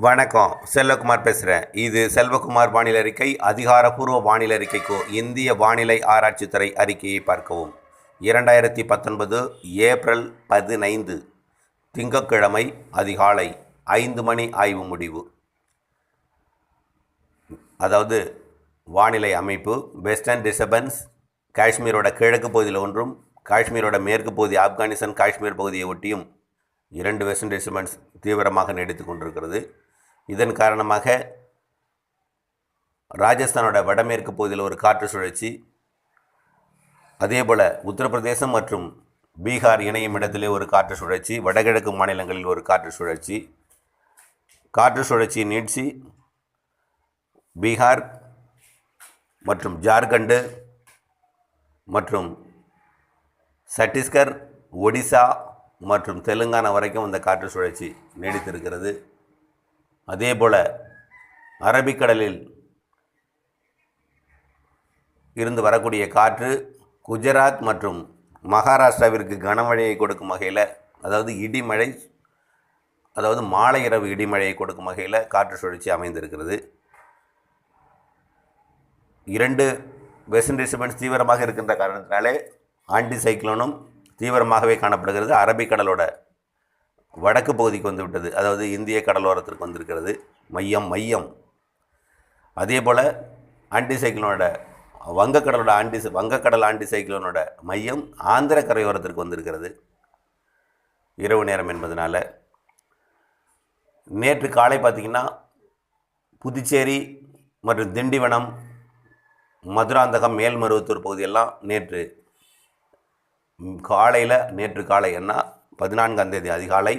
வணக்கம் செல்வகுமார் பேசுகிறேன் இது செல்வகுமார் வானிலை அறிக்கை அதிகாரப்பூர்வ வானிலை அறிக்கைக்கு இந்திய வானிலை ஆராய்ச்சித்துறை அறிக்கையை பார்க்கவும். இரண்டாயிரத்தி பத்தொன்பது ஏப்ரல் பதினைந்து திங்கட்கிழமை அதிகாலை ஐந்து மணி ஆய்வு முடிவு. அதாவது வானிலை அமைப்பு வெஸ்டர்ன் டிஸ்டர்பன்ஸ் காஷ்மீரோட கிழக்கு பகுதியில் ஒன்றும் காஷ்மீரோட மேற்கு பகுதி ஆப்கானிஸ்தான் காஷ்மீர் பகுதியை ஒட்டியும் இரண்டு வெஸ்டர்ன் டிஸ்டர்பன்ஸ் தீவிரமாக நீடித்து கொண்டிருக்கிறது. இதன் காரணமாக ராஜஸ்தானோட வடமேற்கு பகுதியில் ஒரு காற்று சுழற்சி அதேபோல் உத்தரப்பிரதேசம் மற்றும் பீகார் இணையும் இடத்திலே ஒரு காற்று சுழற்சி வடகிழக்கு மாநிலங்களில் ஒரு காற்று சுழற்சி. காற்று சுழற்சி நீட்சி பீகார் மற்றும் ஜார்க்கண்டு மற்றும் சத்தீஸ்கர் ஒடிசா மற்றும் தெலுங்கானா வரைக்கும் இந்த காற்று சுழற்சி நீடித்திருக்கிறது. அதேபோல் அரபிக்கடலில் இருந்து வரக்கூடிய காற்று குஜராத் மற்றும் மகாராஷ்டிராவிற்கு கனமழையை கொடுக்கும் வகையில் அதாவது இடிமழை அதாவது மாலை இரவு இடிமழையை கொடுக்கும் வகையில் காற்று சுழற்சி அமைந்திருக்கிறது. இரண்டு வெஸ்டர்ன் டிஸ்டர்பன்ஸ் தீவிரமாக இருக்கின்ற காரணத்தினாலே ஆண்டி சைக்ளோனும் தீவிரமாகவே காணப்படுகிறது. அரபிக்கடலோட வடக்கு பகுதிக்கு வந்துவிட்டது அதாவது இந்திய கடலோரத்திற்கு வந்திருக்கிறது. மையம் மையம். அதே போல் ஆண்டி சைக்ளோனோட வங்கக்கடலோட ஆண்டி வங்கக்கடல் ஆண்டி சைக்ளோனோட மையம் ஆந்திர கரையோரத்திற்கு வந்திருக்கிறது. இரவு நேரம் என்பதனால். நேற்று காலை பார்த்திங்கன்னா புதுச்சேரி மற்றும் திண்டிவனம் மதுராந்தகம் மேல்மருவத்தூர் பகுதியெல்லாம் நேற்று காலையில் நேற்று காலை என்ன பதினான்காம் தேதி அதிகாலை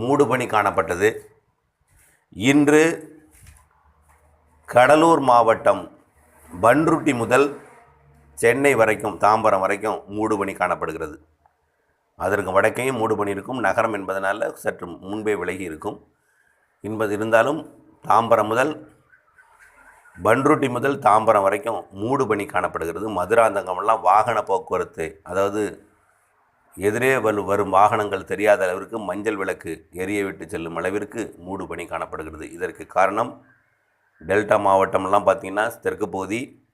மூடுபனி காணப்பட்டது. இன்று கடலூர் மாவட்டம் பன்ருட்டி முதல் சென்னை வரைக்கும் தாம்பரம் வரைக்கும் மூடுபனி காணப்படுகிறது. அதற்கு வடக்கையும் மூடுபணி இருக்கும். நகரம் என்பதனால் சற்று முன்பே விலகி இருக்கும். என்பது இருந்தாலும் தாம்பரம் முதல் பன்ருட்டி முதல் தாம்பரம் வரைக்கும் மூடுபணி காணப்படுகிறது. மதுராந்தகமெல்லாம் வாகன போக்குவரத்து அதாவது எதிரே வரு வரும் வாகனங்கள் தெரியாத அளவிற்கு மஞ்சள் விளக்கு எரிய விட்டு செல்லும் அளவிற்கு மூடுபனி காணப்படுகிறது. இதற்கு காரணம் டெல்டா மாவட்டம்லாம் பார்த்திங்கன்னா தெற்கு பகுதி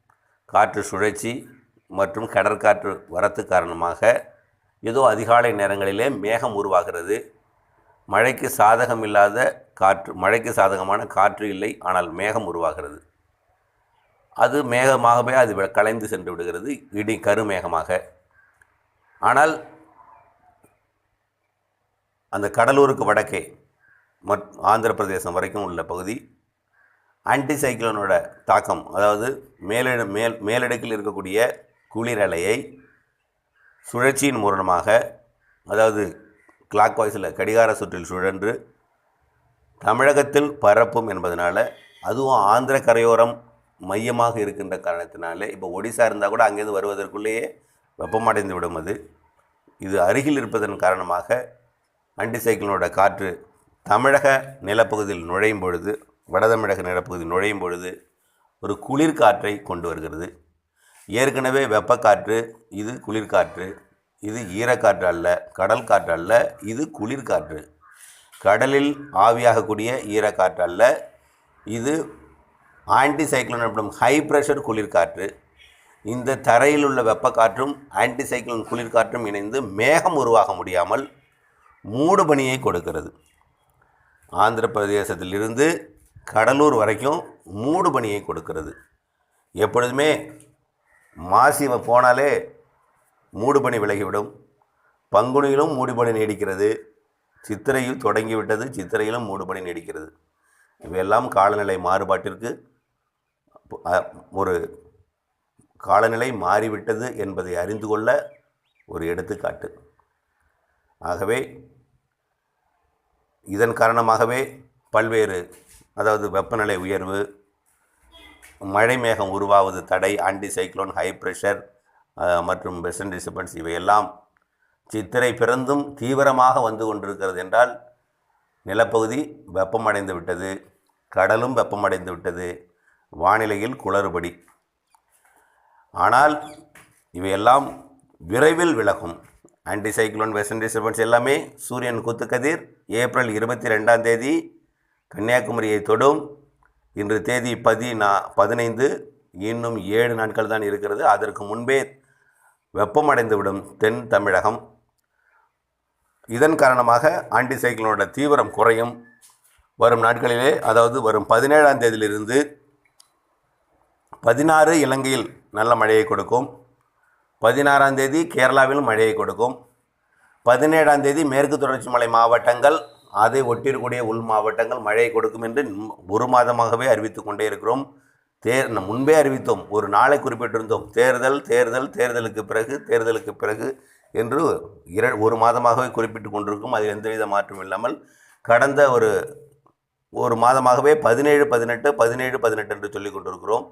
காற்று சுழற்சி மற்றும் கடற்காற்று வரத்து காரணமாக ஏதோ அதிகாலை நேரங்களிலே மேகம் உருவாகிறது. மழைக்கு சாதகம் இல்லாத காற்று மழைக்கு சாதகமான காற்று இல்லை ஆனால் மேகம் உருவாகிறது. அது மேகமாகவே அது வி- கலைந்து சென்று விடுகிறது இடி கருமேகமாக. ஆனால் அந்த கடலூருக்கு வடக்கே மற் ஆந்திர பிரதேசம் வரைக்கும் உள்ள பகுதி ஆன்டி சைக்ளோனோட தாக்கம் அதாவது மேலிட மேல் மேலடுக்கில் இருக்கக்கூடிய குளிரலையை சுழற்சியின் மூலமாக அதாவது கிளாக் வாய்ஸில் கடிகார சுற்றில் சுழன்று தமிழகத்தில் பரப்பும் என்பதனால் அதுவும் ஆந்திர கரையோரம் மையமாக இருக்கின்ற காரணத்தினாலே இப்போ ஒடிசா இருந்தால் கூட அங்கேருந்து வருவதற்குள்ளேயே வெப்பமடைந்து விடும் அது. இது அருகில் இருப்பதன் காரணமாக ஆன்டிசைக்கிளோட காற்று தமிழக நிலப்பகுதியில் நுழையும் பொழுது வடதமிழக நிலப்பகுதியில் நுழையும் பொழுது ஒரு குளிர்காற்றை கொண்டு வருகிறது. ஏற்கனவே வெப்பக்காற்று இது குளிர்காற்று இது ஈரக்காற்று அல்ல கடல் காற்று அல்ல இது குளிர்காற்று கடலில் ஆவியாகக்கூடிய ஈரக்காற்று அல்ல இது ஆன்டி சைக்ளோன் எனப்படும் ஹை ப்ரெஷர் குளிர்காற்று இந்த தரையில் உள்ள வெப்பக்காற்றும் ஆன்டி சைக்ளோன் குளிர்காற்றும் இணைந்து மேகம் உருவாக முடியாமல் மூடுபனியை கொடுக்கிறது. ஆந்திர பிரதேசத்திலிருந்து கடலூர் வரைக்கும் மூடுபனியை கொடுக்கிறது. எப்பொழுதுமே மாசி வ- போனாலே மூடுபனி விலகிவிடும். பங்குனியிலும் மூடுபனி நீடிக்கிறது. சித்திரையில் தொடங்கிவிட்டது சித்திரையிலும் மூடுபனி நீடிக்கிறது. இவையெல்லாம் காலநிலை மாறுபாட்டிற்கு ஒரு காலநிலை மாறிவிட்டது என்பதை அறிந்து கொள்ள ஒரு எடுத்துக்காட்டு. ஆகவே இதன் காரணமாகவே பல்வேறு அதாவது வெப்பநிலை உயர்வு மழை மேகம் உருவாவது தடை ஆன்டி சைக்ளோன் ஹை ப்ரெஷர் மற்றும் வெஸ்டர்ன் டிஸ்டர்பன்ஸ் இவையெல்லாம் சித்திரை பிறந்தும் தீவிரமாக வந்து கொண்டிருக்கிறது என்றால் நிலப்பகுதி வெப்பமடைந்து விட்டது கடலும் வெப்பமடைந்து விட்டது வானிலையில் குளறுபடி. ஆனால் இவையெல்லாம் விரைவில் விலகும். ஆன்டி சைக்ளோன் வெஸ்டர்ன் டிஸ்டர்பன்ஸ் எல்லாமே சூரியன் குத்துக்கதிர் ஏப்ரல் இருபத்தி ரெண்டாம் தேதி கன்னியாகுமரியை தொடும். இன்று தேதி பதினா பதினைந்து இன்னும் ஏழு நாட்கள் தான் இருக்கிறது. அதற்கு முன்பே வெப்பமடைந்துவிடும் தென் தமிழகம். இதன் காரணமாக ஆன்டி சைக்கிளோட தீவிரம் குறையும். வரும் நாட்களிலே அதாவது வரும் பதினேழாம் தேதியிலிருந்து பதினாறு இலங்கையில் நல்ல மழையை கொடுக்கும். பதினாறாம் தேதி கேரளாவில் மழையை கொடுக்கும். பதினேழாம் தேதி மேற்கு தொடர்ச்சி மலை மாவட்டங்கள் அதை ஒட்டியிருக்கூடிய உள் மாவட்டங்கள் மழையை கொடுக்கும் என்று ஒரு மாதமாகவே அறிவித்து கொண்டே இருக்கிறோம். தேர் நம் முன்பே அறிவித்தோம். ஒரு நாளை குறிப்பிட்டிருந்தோம். தேர்தல் தேர்தல் தேர்தலுக்கு பிறகு தேர்தலுக்கு பிறகு என்று இர ஒரு மாதமாகவே குறிப்பிட்டு கொண்டிருக்கும். அதில் எந்தவித மாற்றமும் இல்லாமல் கடந்த ஒரு ஒரு மாதமாகவே பதினேழு பதினெட்டு பதினேழு பதினெட்டு என்று சொல்லிக் கொண்டிருக்கிறோம்.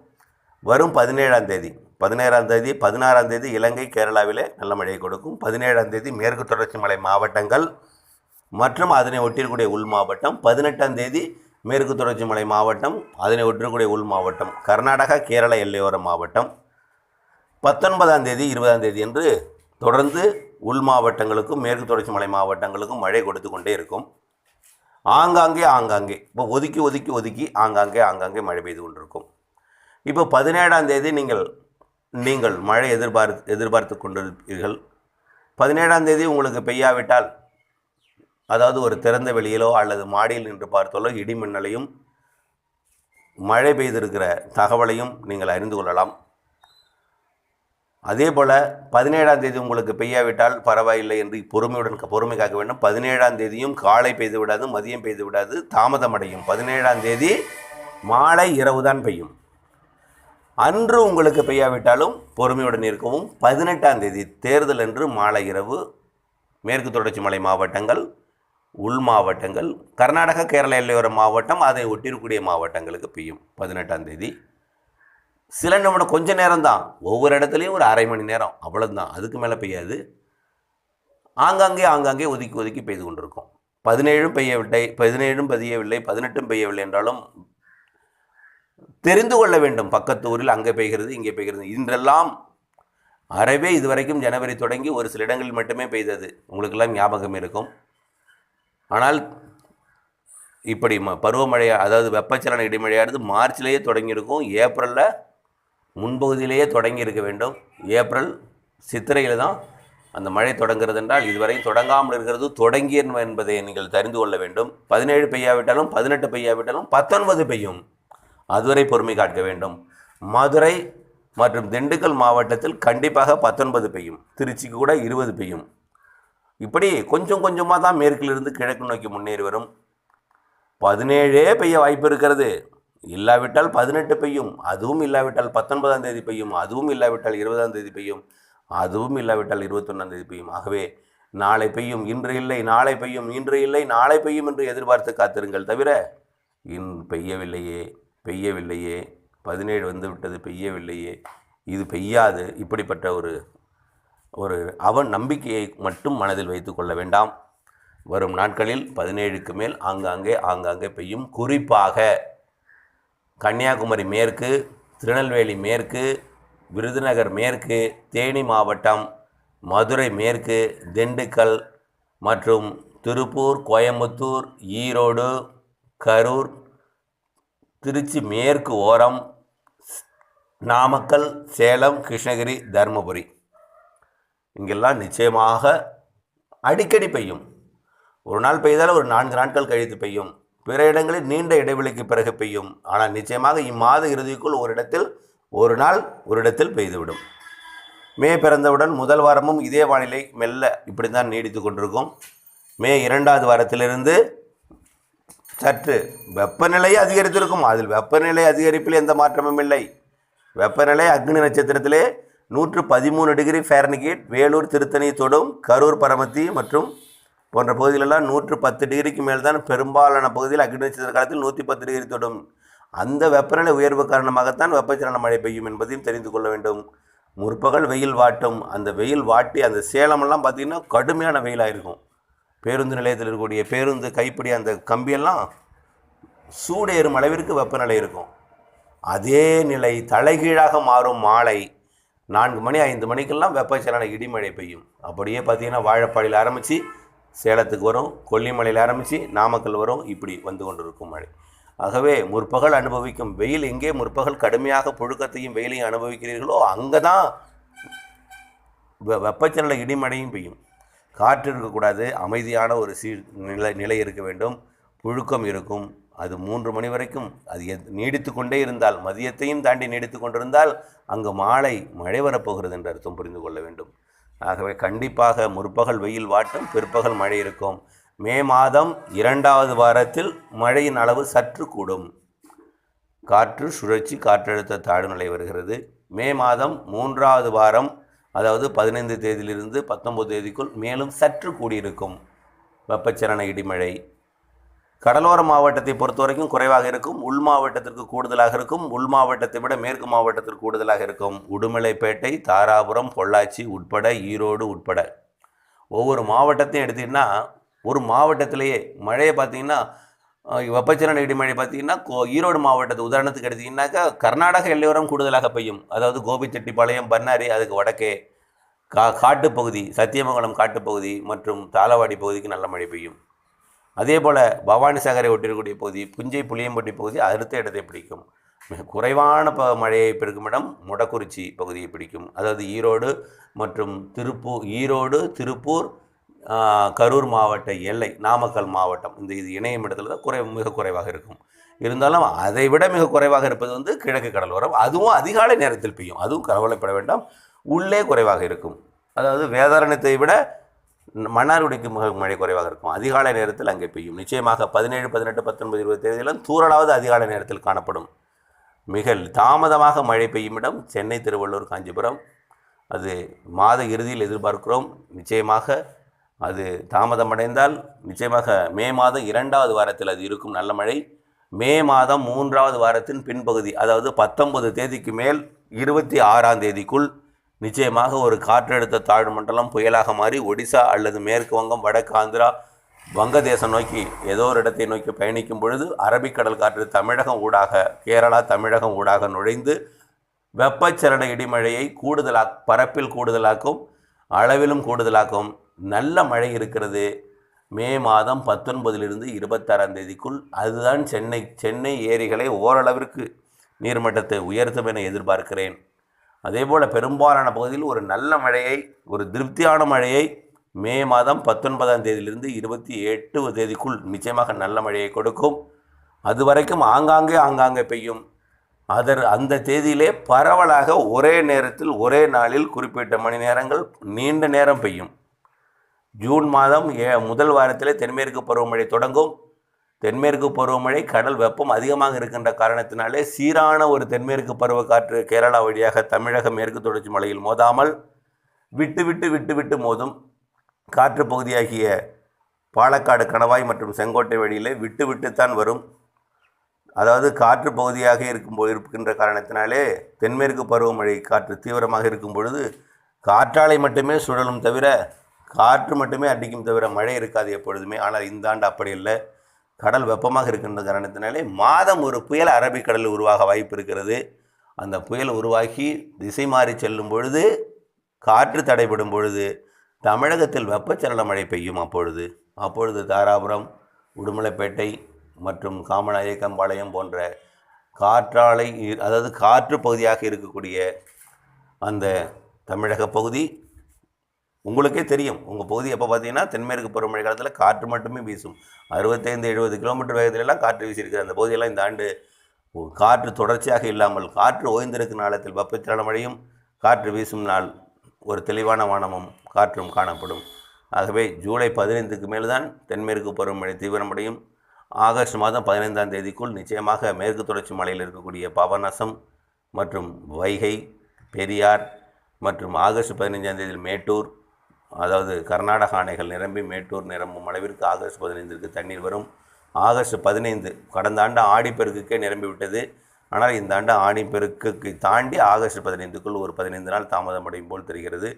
வரும் பதினேழாம் தேதி பதினேழாம் தேதி பதினாறாம் தேதி இலங்கை கேரளாவிலே நல்ல மழையை கொடுக்கும். பதினேழாம் தேதி மேற்கு தொடர்ச்சி மலை மாவட்டங்கள் மற்றும் அதனை ஒட்டியிருக்கூடிய உள் மாவட்டம். பதினெட்டாம் தேதி மேற்கு தொடர்ச்சி மலை மாவட்டம் அதனை ஒட்டிருக்கூடிய உள் மாவட்டம் கர்நாடகா கேரள எல்லையோர மாவட்டம். பத்தொன்பதாம் தேதி இருபதாம் தேதி என்று தொடர்ந்து உள் மாவட்டங்களுக்கும் மேற்கு தொடர்ச்சி மலை மாவட்டங்களுக்கும் மழை கொடுத்து கொண்டே இருக்கும். ஆங்காங்கே ஆங்காங்கே. இப்போ ஒதுக்கி ஒதுக்கி ஒதுக்கி ஆங்காங்கே ஆங்காங்கே மழை பெய்து கொண்டிருக்கும். இப்போ பதினேழாம் தேதி நீங்கள் நீங்கள் மழை எதிர்பார்த்து எதிர்பார்த்து கொண்டிருப்பீர்கள். பதினேழாம் தேதி உங்களுக்கு பெய்யாவிட்டால் அதாவது ஒரு திறந்த வெளியிலோ அல்லது மாடியில் நின்று பார்த்தாலோ இடிமின்னலையும் மழை பெய்திருக்கிற தகவலையும் நீங்கள் அறிந்து கொள்ளலாம். அதே போல் பதினேழாம் தேதி உங்களுக்கு பெய்யாவிட்டால் பரவாயில்லை என்று பொறுமையுடன் பொறுமை காக்க வேண்டும். பதினேழாம் தேதியும் காலை பெய்து விடாது மதியம் பெய்து விடாது தாமதமடையும். பதினேழாம் தேதி மாலை இரவு தான் பெய்யும். அன்று உங்களுக்கு பெய்யாவிட்டாலும் பொறுமையுடன் இருக்கவும் பதினெட்டாம் தேதி தேர்தல் என்று மாலை இரவு மேற்கு தொடர்ச்சி மலை மாவட்டங்கள் உள் மாவட்டங்கள் கர்நாடகா கேரள எல்லையோர மாவட்டம் அதை ஒட்டியிருக்கக்கூடிய மாவட்டங்களுக்கு பெய்யும் பதினெட்டாம் தேதி. சில நிமிடம் கொஞ்ச நேரம் தான் ஒவ்வொரு இடத்துலையும் ஒரு அரை மணி நேரம். அவ்வளோதான் அதுக்கு மேலே பெய்யாது. ஆங்காங்கே ஆங்காங்கே ஒதுக்கி ஒதுக்கி பெய்து கொண்டிருக்கும். பதினேழும் பெய்யவில்லை பதினேழும் பெய்யவில்லை பதினெட்டும் பெய்யவில்லை என்றாலும் தெரிந்து கொள்ள வேண்டும். பக்கத்து ஊரில் அங்கே பெய்கிறது இங்கே பெய்கிறது. இன்றெல்லாம் அறவே இதுவரைக்கும் ஜனவரி தொடங்கி ஒரு சில இடங்களில் மட்டுமே பெய்தது. உங்களுக்கெல்லாம் ஞாபகம் இருக்கும். ஆனால் இப்படி ம பருவமழை அதாவது வெப்பச்சலன இடிமழையானது மார்ச்லேயே தொடங்கியிருக்கும். ஏப்ரலில் முன்பகுதியிலேயே தொடங்கி இருக்க வேண்டும். ஏப்ரல் சித்திரையில் தான் அந்த மழை தொடங்கிறது என்றால் இதுவரையும் தொடங்காமல் இருக்கிறது தொடங்கிய என்பதை நீங்கள் தெரிந்து கொள்ள வேண்டும். பதினேழு பெய்யாவிட்டாலும் பதினெட்டு பெய்யாவிட்டாலும் பத்தொன்பது பெய்யும். அதுவரை பொறுமை காக்க வேண்டும். மதுரை மற்றும் திண்டுக்கல் மாவட்டத்தில் கண்டிப்பாக பத்தொன்பது பெய்யும். திருச்சிக்கு கூட இருபது பெய்யும். இப்படி கொஞ்சம் கொஞ்சமாக தான் மேற்கிலிருந்து கிழக்கு நோக்கி முன்னேறி வரும். பதினேழே பெய்ய வாய்ப்பு இருக்கிறது. இல்லாவிட்டால் பதினெட்டு பெய்யும். அதுவும் இல்லாவிட்டால் பத்தொன்பதாம் தேதி பெய்யும். அதுவும் இல்லாவிட்டால் இருபதாம் தேதி பெய்யும். அதுவும் இல்லாவிட்டால் இருபத்தொன்னாம் தேதி பெய்யும். ஆகவே நாளை பெய்யும் இன்று இல்லை நாளை பெய்யும் இன்று இல்லை நாளை பெய்யும் என்று எதிர்பார்த்து காத்திருங்கள் தவிர இன் பெய்யவில்லையே. பெய்யவில்லையே பதினேழு வந்து விட்டது பெய்யவில்லையே இது பெய்யாது இப்படிப்பட்ட ஒரு ஒரு அவன் நம்பிக்கையை மட்டும் மனதில் வைத்து கொள்ள வேண்டாம். வரும் நாட்களில் பதினேழுக்கு மேல் ஆங்காங்கே ஆங்காங்கே பெய்யும். குறிப்பாக கன்னியாகுமரி மேற்கு திருநெல்வேலி மேற்கு விருதுநகர் மேற்கு தேனி மாவட்டம் மதுரை மேற்கு திண்டுக்கல் மற்றும் திருப்பூர் கோயம்புத்தூர் ஈரோடு கரூர் திருச்சி மேற்கு ஓரம் நாமக்கல் சேலம் கிருஷ்ணகிரி தருமபுரி. இங்கெல்லாம் நிச்சயமாக அடிக்கடி பெய்யும். ஒரு நாள் பெய்தால் ஒரு நான்கு நாட்கள் கழித்து பெய்யும். பிற இடங்களில் நீண்ட இடைவெளிக்கு பிறகு பெய்யும். ஆனால் நிச்சயமாக இம்மாத இறுதிக்குள் ஒரு இடத்தில் ஒரு நாள் ஒரு இடத்தில் பெய்துவிடும். மே பிறந்தவுடன் முதல் வாரமும் இதே வானிலை மெல்ல இப்படி தான் நீடித்து கொண்டிருக்கும். மே இரண்டாவது வாரத்திலிருந்து சற்று வெப்பநிலை அதிகரித்திருக்கும். அதில் வெப்பநிலை அதிகரிப்பில் எந்த மாற்றமும் இல்லை. வெப்பநிலை அக்னி நட்சத்திரத்திலே நூற்று பதிமூணு டிகிரி ஃபேரன்கீட் வேலூர் திருத்தணி தொடும் கரூர் பரமத்தி மற்றும் போன்ற பகுதிகளெல்லாம் நூற்று பத்து டிகிரிக்கு மேல் தான் பெரும்பாலான பகுதியில் அக்னி நட்சத்திர காலத்தில் நூற்றி பத்து டிகிரி தொடும். அந்த வெப்பநிலை உயர்வு காரணமாகத்தான் வெப்பச்சலன மழை பெய்யும் என்பதையும் தெரிந்து கொள்ள வேண்டும். முற்பகல் வெயில் வாட்டும். அந்த வெயில் வாட்டி அந்த சேலமெல்லாம் பார்த்திங்கன்னா கடுமையான வெயிலாக இருக்கும். பேருந்து நிலையத்தில் இருக்கக்கூடிய பேருந்து கைப்பிடி அந்த கம்பியெல்லாம் சூடேறும் அளவிற்கு வெப்பநிலை இருக்கும். அதே நிலை தலைகீழாக மாறும் மாலை நான்கு மணி ஐந்து மணிக்கெல்லாம் வெப்பச்சலன இடிமழை பெய்யும். அப்படியே பார்த்தீங்கன்னா வாழைப்பாடியில் ஆரம்பித்து சேலத்துக்கு வரும் கொல்லிமலையில் ஆரம்பித்து நாமக்கல் வரும் இப்படி வந்து கொண்டிருக்கும் மழை. ஆகவே முற்பகல் அனுபவிக்கும் வெயில் எங்கே? முற்பகல் கடுமையாக புழுக்கத்தையும் வெயிலையும் அனுபவிக்கிறீர்களோ அங்கே தான் வெ- வெப்பச்சலன இடிமழையும் பெய்யும். காற்று இருக்கக்கூடாது அமைதியான ஒரு சீர் நிலை நிலை இருக்க வேண்டும். புழுக்கம் இருக்கும். அது மூன்று மணி வரைக்கும் அது எத்- நீடித்து கொண்டே இருந்தால் மதியத்தையும் தாண்டி நீடித்து கொண்டிருந்தால் அங்கு மாலை மழை வரப்போகிறது என்ற அர்த்தம் புரிந்து கொள்ள வேண்டும். ஆகவே கண்டிப்பாக முற்பகல் வெயில் வாட்டும் பிற்பகல் மழை இருக்கும். மே மாதம் இரண்டாவது வாரத்தில் மழையின் அளவு சற்று கூடும். காற்று சுழற்சி காற்றழுத்த தாழ்வு நிலை வருகிறது. மே மாதம் மூன்றாவது வாரம் அதாவது பதினைந்து தேதியிலிருந்து பத்தொம்பது தேதிக்குள் மேலும் சற்று கூடியிருக்கும் வெப்பச்சலன இடிமழை. கடலோர மாவட்டத்தை பொறுத்த வரைக்கும் குறைவாக இருக்கும். உள் மாவட்டத்திற்கு கூடுதலாக இருக்கும். உள் மாவட்டத்தை விட மேற்கு மாவட்டத்திற்கு கூடுதலாக இருக்கும். உடுமலைப்பேட்டை தாராபுரம் பொள்ளாச்சி உட்பட ஈரோடு உட்பட. ஒவ்வொரு மாவட்டத்தையும் எடுத்திங்கன்னா ஒரு மாவட்டத்திலேயே மழையை பார்த்தீங்கன்னா வெப்பச்சலன இடிமழை பார்த்தீங்கன்னா கோ- ஈரோடு மாவட்டத்தை உதாரணத்துக்கு எடுத்தீங்கன்னாக்கா கர்நாடக எல்லையோரம் கூடுதலாக பெய்யும். அதாவது கோபிச்செட்டிப்பாளையம் பன்னாரி அதுக்கு வடக்கே கா காட்டுப்பகுதி சத்தியமங்கலம் காட்டுப்பகுதி மற்றும் தாளவாடி பகுதிக்கு நல்ல மழை பெய்யும். அதே போல் பவானி சாகரை ஒட்டிருக்கூடிய பகுதி புஞ்சை புளியம்பட்டி பகுதி அடுத்த இடத்தை பிடிக்கும். மிக குறைவான ப மழையை பெருக்கும் இடம் முடக்குறிச்சி பகுதியை பிடிக்கும். அதாவது ஈரோடு மற்றும் திருப்பூர் ஈரோடு திருப்பூர் கரூர் மாவட்ட எல்லை நாமக்கல் மாவட்டம். இந்த இது இணையம் இடத்துல தான் குறை மிக குறைவாக இருக்கும். இருந்தாலும் அதை விட மிக குறைவாக இருப்பது வந்து கிழக்கு கடலோரம் அதுவும் அதிகாலை நேரத்தில் பெய்யும். அதுவும் கவலைப்பட வேண்டாம். உள்ளே குறைவாக இருக்கும். அதாவது வேதாரண்யத்தை விட மன்னார்குடிக்கு மிக மழை குறைவாக இருக்கும். அதிகாலை நேரத்தில் அங்கே பெய்யும். நிச்சயமாக பதினேழு பதினெட்டு பத்தொன்பது இருபது தேதியெல்லாம் தூரலாவது அதிகாலை நேரத்தில் காணப்படும். மிக தாமதமாக மழை பெய்யும் இடம் சென்னை திருவள்ளூர் காஞ்சிபுரம். அது மாத இறுதியில் எதிர்பார்க்கிறோம். நிச்சயமாக அது தாமதமடைந்தால் நிச்சயமாக மே மாதம் இரண்டாவது வாரத்தில் அது இருக்கும் நல்ல மழை. மே மாதம் மூன்றாவது வாரத்தின் பின்பகுதி அதாவது பத்தொன்பது தேதிக்கு மேல் இருபத்தி ஆறாம் தேதிக்குள் நிச்சயமாக ஒரு காற்றழுத்த தாழ்வு மண்டலம் புயலாக மாறி ஒடிசா அல்லது மேற்கு வங்கம் வடக்கு ஆந்திரா வங்கதேசம் நோக்கி ஏதோ ஒரு இடத்தை நோக்கி பயணிக்கும் பொழுது அரபிக்கடல் காற்று தமிழகம் ஊடாக கேரளா தமிழகம் ஊடாக நுழைந்து வெப்பச்சலன இடிமழையை கூடுதலாக பரப்பில் கூடுதலாக்கும் அளவிலும் கூடுதலாக்கும் நல்ல மழை இருக்கிறது. மே மாதம் பத்தொன்பதிலிருந்து இருபத்தாறாம் தேதிக்குள் அதுதான் சென்னை சென்னை ஏரிகளை ஓரளவிற்கு நீர்மட்டத்தை உயர்த்தும் என எதிர்பார்க்கிறேன். அதே போல் பெரும்பாலான பகுதியில் ஒரு நல்ல மழையை ஒரு திருப்தியான மழையை மே மாதம் பத்தொன்பதாம் தேதியிலிருந்து இருபத்தி எட்டு தேதிக்குள் நிச்சயமாக நல்ல மழையை கொடுக்கும். அது வரைக்கும் ஆங்காங்கே ஆங்காங்கே பெய்யும். அதர் அந்த தேதியிலே பரவலாக ஒரே நேரத்தில் ஒரே நாளில் குறிப்பிட்ட மணி நேரங்கள் நீண்ட நேரம் பெய்யும். ஜூன் மாதம் ஏ முதல் வாரத்திலே தென்மேற்கு பருவமழை தொடங்கும். தென்மேற்கு பருவமழை கடல் வெப்பம் அதிகமாக இருக்கின்ற காரணத்தினாலே சீரான ஒரு தென்மேற்கு பருவ காற்று கேரளா வழியாக தமிழக மேற்கு தொடர்ச்சி மலையில் மோதாமல் விட்டு விட்டு விட்டு விட்டு மோதும். காற்று பகுதியாகிய பாலக்காடு கணவாய் மற்றும் செங்கோட்டை வழியிலே விட்டு விட்டுத்தான் வரும். அதாவது காற்று பகுதியாக இருக்கும் இருக்கின்ற காரணத்தினாலே தென்மேற்கு பருவமழை காற்று தீவிரமாக இருக்கும் பொழுது காற்றாலை மட்டுமே சுழலும் தவிர காற்று மட்டுமே அடிக்கும் தவிர மழை இருக்காது எப்பொழுதுமே. ஆனால் இந்த ஆண்டு அப்படி இல்லை. கடல் வெப்பமாக இருக்கின்ற காரணத்தினாலே மாதம் ஒரு புயல் அரபிக்கடலில் உருவாக வாய்ப்பு இருக்கிறது. அந்த புயல் உருவாகி திசை மாறி செல்லும் பொழுது காற்று தடைபடும் பொழுது தமிழகத்தில் வெப்பச்சலன மழை பெய்யும் அப்பொழுது. அப்பொழுது தாராபுரம் உடுமலைப்பேட்டை மற்றும் காமநாயக்கம்பாளையம் போன்ற காற்றாலை இ- அதாவது காற்று பகுதியாக இருக்கக்கூடிய அந்த தமிழக பகுதி உங்களுக்கே தெரியும். உங்கள் பகுதி எப்போ பார்த்தீங்கன்னா தென்மேற்கு பருவமழை காலத்தில் காற்று மட்டுமே வீசும். அறுபத்தைந்து எழுபது கிலோமீட்டர் வேகத்திலலாம் காற்று வீசியிருக்குது அந்த பகுதியெல்லாம் இந்த ஆண்டு காற்று தொடர்ச்சியாக இல்லாமல் காற்று ஓய்ந்திருக்கும் நாளத்தில் வெப்பச்சலன மழையும் காற்று வீசும் நாள். ஒரு தெளிவான வானமும் காற்றும் காணப்படும். ஆகவே ஜூலை பதினைந்துக்கு மேல் தான் தென்மேற்கு பருவமழை தீவிரமடையும். ஆகஸ்ட் மாதம் பதினைந்தாம் தேதிக்குள் நிச்சயமாக மேற்கு தொடர்ச்சி மலையில் இருக்கக்கூடிய பவனசம் மற்றும் வைகை பெரியார் மற்றும் ஆகஸ்ட் பதினைஞ்சாம் தேதியில் மேட்டூர் அதாவது கர்நாடக அணைகள் நிரம்பி மேட்டூர் நிரம்பும் அளவிற்கு ஆகஸ்ட் பதினைந்திற்கு தண்ணீர் வரும். ஆகஸ்ட் பதினைந்து கடந்த ஆண்டு ஆடிப்பெருக்குக்கே நிரம்பி விட்டது ஆனால் இந்த ஆண்டு ஆடிப்பெருக்குக்கு தாண்டி ஆகஸ்ட் பதினைந்துக்குள் ஒரு பதினைந்து நாள் தாமதம் அடையும் போல் தெரிகிறது.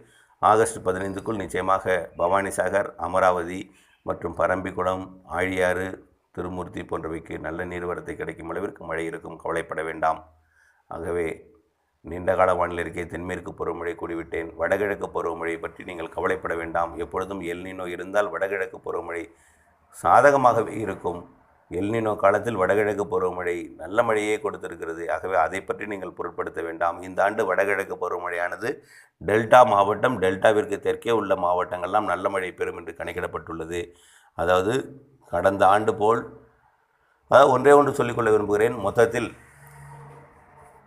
ஆகஸ்ட் பதினைந்துக்குள் நிச்சயமாக பவானிசாகர் அமராவதி மற்றும் பரம்பிக்குளம் ஆழியாறு திருமூர்த்தி போன்றவைக்கு நல்ல நீர்வரத்து கிடைக்கும் அளவிற்கு மழை இருக்கும். கவலைப்பட வேண்டாம். ஆகவே நீண்டகால வானிலிருக்கே தென்மேற்கு பருவமழை கூடிவிட்டேன் வடகிழக்கு பருவமழை பற்றி நீங்கள் கவலைப்பட வேண்டாம். எப்பொழுதும் எல்னினோ இருந்தால் வடகிழக்கு பருவமழை சாதகமாகவே இருக்கும். எல்னினோ காலத்தில் வடகிழக்கு பருவமழை நல்ல மழையே கொடுத்திருக்கிறது. ஆகவே அதை பற்றி நீங்கள் பொருட்படுத்த வேண்டாம். இந்த ஆண்டு வடகிழக்கு பருவமழையானது டெல்டா மாவட்டம் டெல்டாவிற்கு தெற்கே உள்ள மாவட்டங்கள்லாம் நல்ல மழை பெறும் என்று கணக்கிடப்பட்டுள்ளது. அதாவது கடந்த ஆண்டு போல் அதாவது ஒன்றே ஒன்று சொல்லிக்கொள்ள விரும்புகிறேன். மொத்தத்தில்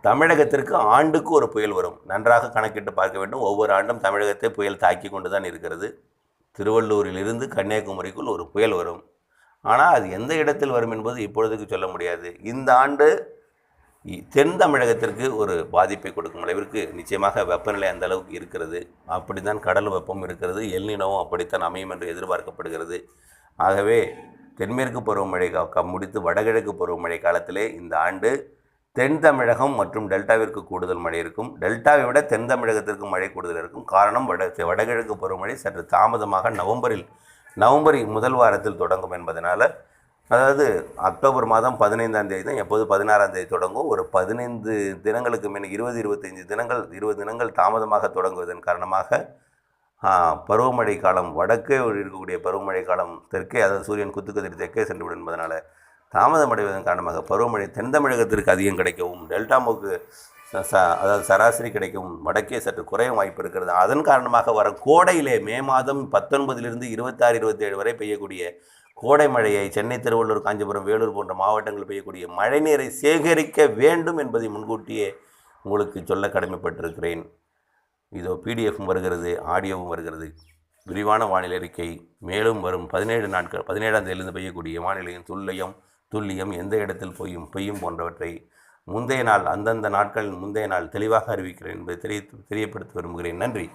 தமிழகத்திற்கு ஆண்டுக்கு ஒரு புயல் வரும். நன்றாக கணக்கிட்டு பார்க்க வேண்டும். ஒவ்வொரு ஆண்டும் தமிழகத்தை புயல் தாக்கி கொண்டு தான் இருக்கிறது. திருவள்ளூரிலிருந்து கன்னியாகுமரிக்குள் ஒரு புயல் வரும். ஆனால் அது எந்த இடத்தில் வரும் என்பது இப்பொழுதுக்கு சொல்ல முடியாது. இந்த ஆண்டு இ- தென் தமிழகத்திற்கு ஒரு பாதிப்பை கொடுக்கும் அளவிற்கு நிச்சயமாக வெப்பநிலை அந்த அளவுக்கு இருக்கிறது. அப்படித்தான் கடல் வெப்பம் இருக்கிறது. எல்நினவும் அப்படித்தான் அமையும் என்று எதிர்பார்க்கப்படுகிறது. ஆகவே தென்மேற்கு பருவமழை கா- முடித்து வடகிழக்கு பருவமழை காலத்திலே இந்த ஆண்டு தென் தமிழகம் மற்றும் டெல்டாவிற்கு கூடுதல் மழை இருக்கும். டெல்டாவை விட தென் தமிழகத்திற்கு மழை கூடுதல் இருக்கும். காரணம் வட வடகிழக்கு பருவமழை சற்று தாமதமாக நவம்பரில் நவம்பர் முதல் வாரத்தில் தொடங்கும் என்பதனால் அதாவது அக்டோபர் மாதம் பதினைந்தாம் தேதி தான் எப்போது பதினாறாம் தேதி தொடங்கும். ஒரு பதினைந்து தினங்களுக்கு முன் இருபது இருபத்தைந்து தினங்கள் இருபது தினங்கள் தாமதமாக தொடங்குவதன் காரணமாக பருவமழை காலம் வடக்கே இருக்கக்கூடிய பருவமழை காலம் தெற்கே அதாவது சூரியன் குத்துக்கதிர் தெற்கே சென்றுவிடும் என்பதனால் தாமதம் அடைவதன் காரணமாக பருவமழை தென் தமிழகத்திற்கு அதிகம் கிடைக்கவும் டெல்டாமுக்கு ச- ச- அதாவது சராசரி கிடைக்கவும் வடக்கே சற்று குறையும் வாய்ப்பு இருக்கிறது. அதன் காரணமாக வர கோடையிலே மே மாதம் பத்தொன்பதிலிருந்து இருபத்தாறு இருபத்தேழு வரை பெய்யக்கூடிய கோடை மழையை சென்னை திருவள்ளூர் காஞ்சிபுரம் வேலூர் போன்ற மாவட்டங்களில் பெய்யக்கூடிய மழைநீரை சேகரிக்க வேண்டும் என்பதை முன்கூட்டியே உங்களுக்கு சொல்ல கடமைப்பட்டிருக்கிறேன். இதோ பிடிஎஃப்பும் வருகிறது ஆடியோவும் வருகிறது. விரிவான வானிலை அறிக்கை. மேலும் வரும் பதினேழு நாட்கள் பதினேழாம் தேதியிலிருந்து பெய்யக்கூடிய வானிலையின் துல்லியம் துல்லியம் எந்த இடத்தில் பொய்யும் பொய்யும் போன்றவற்றை முந்தைய நாள் அந்தந்த நாட்களின் முந்தைய நாள் தெளிவாக அறிவிக்கிறேன் என்பதை தெரிய தெரியப்படுத்த விரும்புகிறேன் நன்றி.